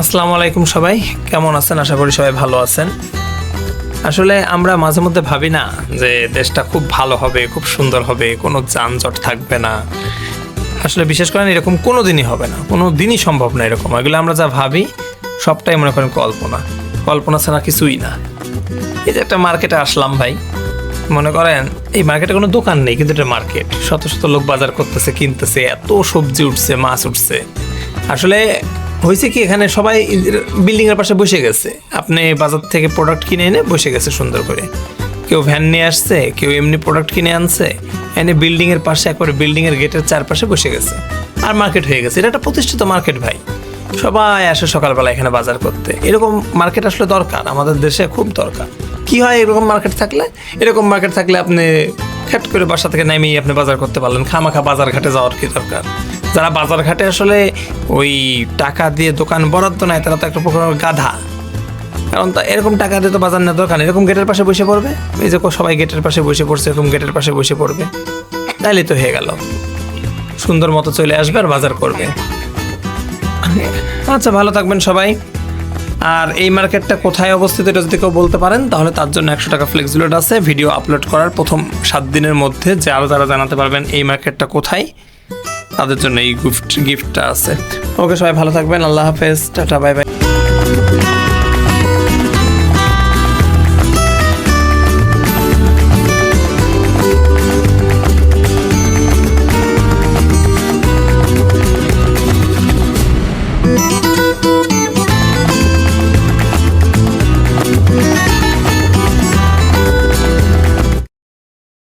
আসসালামু আলাইকুম সবাই। কেমন আছেন? আশা করি সবাই ভালো আছেন। আসলে আমরা মাঝে মধ্যে ভাবি না যে দেশটা খুব ভালো হবে, খুব সুন্দর হবে, কোনো যানজট থাকবে না। আসলে বিশেষ করে এরকম কোনো দিনই হবে না কোনো দিনই সম্ভব না এরকম। এগুলো আমরা যা ভাবি, সবটাই মনে করেন কল্পনা। কল্পনা ছাড়া কিছুই না। এই যে একটা মার্কেটে আসলাম ভাই, মনে করেন এই মার্কেটে কোনো দোকান নেই, কিন্তু এটা মার্কেট। শত শত লোক বাজার করতেছে, কিনতেছে, এত সবজি উঠছে, মাছ উঠছে। আসলে হয়েছে কি এখানে সবাই বিল্ডিং এর পাশে বসে গেছে? আপনি বাজার থেকে প্রোডাক্ট কিনে এনে বসে গেছে সুন্দর করে। কেউ ভ্যান নিয়ে আসছে, কেউ এমনি প্রোডাক্ট কিনে আনছে, এনে বিল্ডিং এর পাশে একবারে বিল্ডিং এর গেটের চারপাশে বসে গেছে। আর মার্কেট হয়ে গেছে। এটা একটা প্রতিষ্ঠিত মার্কেট ভাই। সবাই আসে সকালবেলা এখানে বাজার করতে। এরকম মার্কেট আসলে দরকার, আমাদের দেশে খুব দরকার। কি হয় এরকম মার্কেট থাকলে? এরকম মার্কেট থাকলে আপনি খ্যাট করে বাসা থেকে নামিয়ে আপনি বাজার করতে পারলেন। খামাখা বাজার ঘাটে যাওয়ার কি দরকার? যারা বাজার ঘাটে আসলে ওই টাকা দিয়ে দোকান বরাদ্দ নেয়, তারা তো একটা প্রকার গাধা। কারণ তা এরকম টাকা দিয়ে তো বাজার নেওয়ার দরকার। এরকম গেটের পাশে বসে পড়বে? এই যে সবাই গেটের পাশে বসে পড়ছে, এরকম গেটের পাশে বসে পড়বে। তাইলে তো হয়ে গেল। সুন্দর মতো চলে আসবে আর বাজার করবে। আচ্ছা ভালো থাকবেন সবাই। আর এই মার্কেটটা কোথায় অবস্থিত এটা যদি কেউ বলতে পারেন, তাহলে তার জন্য একশো টাকা ফ্লেক্সিলোড আছে। ভিডিও আপলোড করার প্রথম সাত দিনের মধ্যে যে আরও যারা জানাতে পারবেন এই মার্কেটটা কোথায়। তাদের জন্য এই গিফট গিফটটা আছে। ওকে, সবাই ভালো থাকবেন। আল্লাহ হাফেজ। Ta-ta, bye bye.